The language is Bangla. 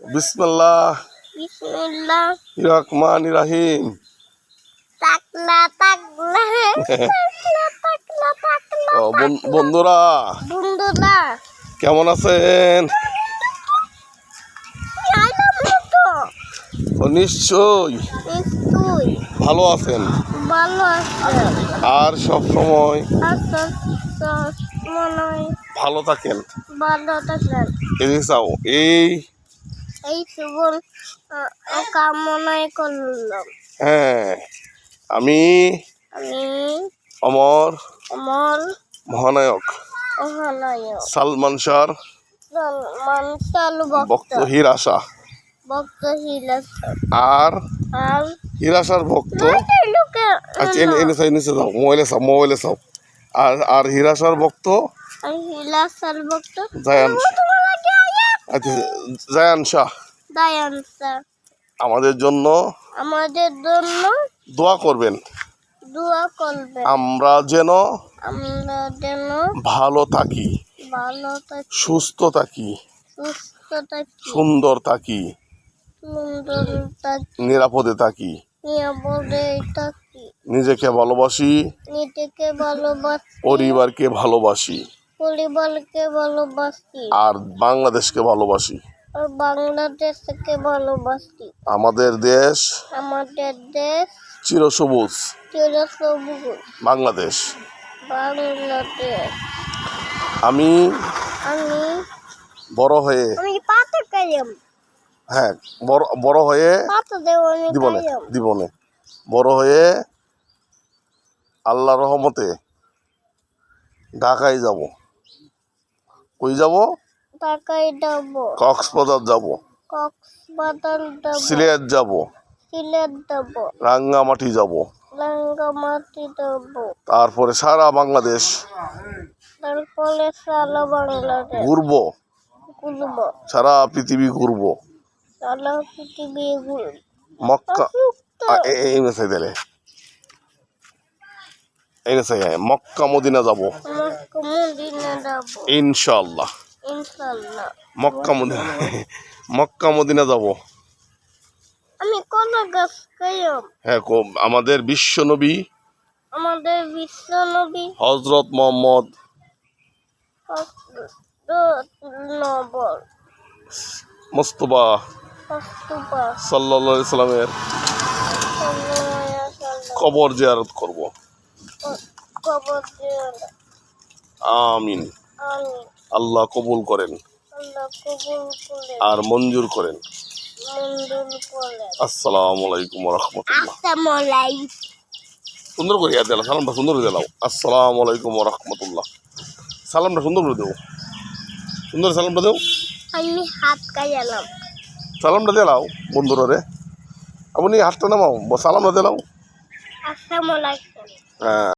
বিসমিল্লাহ। বিসমিল্লাহ। রহমান রাহিম তাকলা তাকলা তাকলা তাকলা তাকলা ও, বন- বন্ধুরা বন্ধুরা। কেমন আছেন? নিশ্চয় ভালো আছেন? আর সব সময়? ভালো থাকেন। ভালো থাকেন। এই এই সুবল কামনাই করলাম। হ্যাঁ আমি আমি অমর আমার মহানায়ক মহানায়ক। সালমান শাহর সলমান চাল ভক্ত। হিরাশা। ভক্ত হিলাস আর আর হিরাশার ভক্ত আচ্ছা এনে এনে চাই নিচে যাও মোবাইলে চাও মোবাইলে চাও। আর আর হিরাশার ভক্ত আর হিলাসাল ভক্ত জায়ান আচ্ছা জায়ান শাহ আমাদের জন্য আমাদের জন্য দোয়া করবেন। দোয়া করবেন। আমরা যেন আমরা যেন ভালো থাকি ভালো থাকি সুস্থ থাকি সুস্থ থাকি সুন্দর থাকি সুন্দর থাকি নিরাপদে থাকি। নিরাপদে থাকি। নিজেকে ভালোবাসি নিজেকে ভালোবাসি। পরিবারকে ভালোবাসি। পরিবারকে ভালোবাসি। আর বাংলাদেশকে ভালোবাসি। আর বাংলাদেশকে ভালোবাসি। আমাদের দেশ আমাদের দেশ চিরসবুজ। চির সবুজ বাংলাদেশ। বাংলাদেশ। আমি আমি বড় হয়ে আমি পাতা খাইম হ্যাঁ বড় বড় হয়ে পাতা দেব আমি দিবনে দিবনে। বড় হয়ে আল্লাহ রহমতে ঢাকায় যাব। কই যাব? টাকাই দেব। কক্সবাজার যাব। কক্সবাজার দেব। সিলেট যাব। সিলেট দেব। রাঙ্গামাটি যাব। রাঙ্গামাটি দেব। তারপরে সারা বাংলাদেশ। তারপরে সারা বাংলাদেশ। ঘুরবো। ঘুরব। সারা পৃথিবী ঘুরবো। সারা পৃথিবী ঘুরব মক্কা এই মেসাই দিলে এই মেসাই মক্কা মদিনা যাব। মক্কা মদিনা যাব ইনশাল্লাহ মক্কা মদিনা মক্কা মদিনা যাব। আমি কোন গাছ হ্যাঁ আমাদের বিশ্ব নবী। আমাদের বিশ্ব নবী। হজরত মোহাম্মদ। নবর মোস্তফা কস্তুবা সাল্লা সাল্লামের কবর জিয়ারত করব। কবর না। আমিন। আল্লাহ কবুল করেন। আর মঞ্জুর করেন। আসসালামু আলাইকুম রহমতুল্লাহ সুন্দর করে ইয়া দিলাম সালামটা সুন্দর করে দিলাম। আসসালামু আলাইকুম রহমতুল্লাহ সালামটা সুন্দর করে দেবো সুন্দর সালামটা দেও। আমি হাত কাজালাম সালামটা দিলাও বন্ধুরা রে। আপনি হাতটা নামাও সালামটা দিলাও আসসালামু আলাইকুম। হ্যাঁ।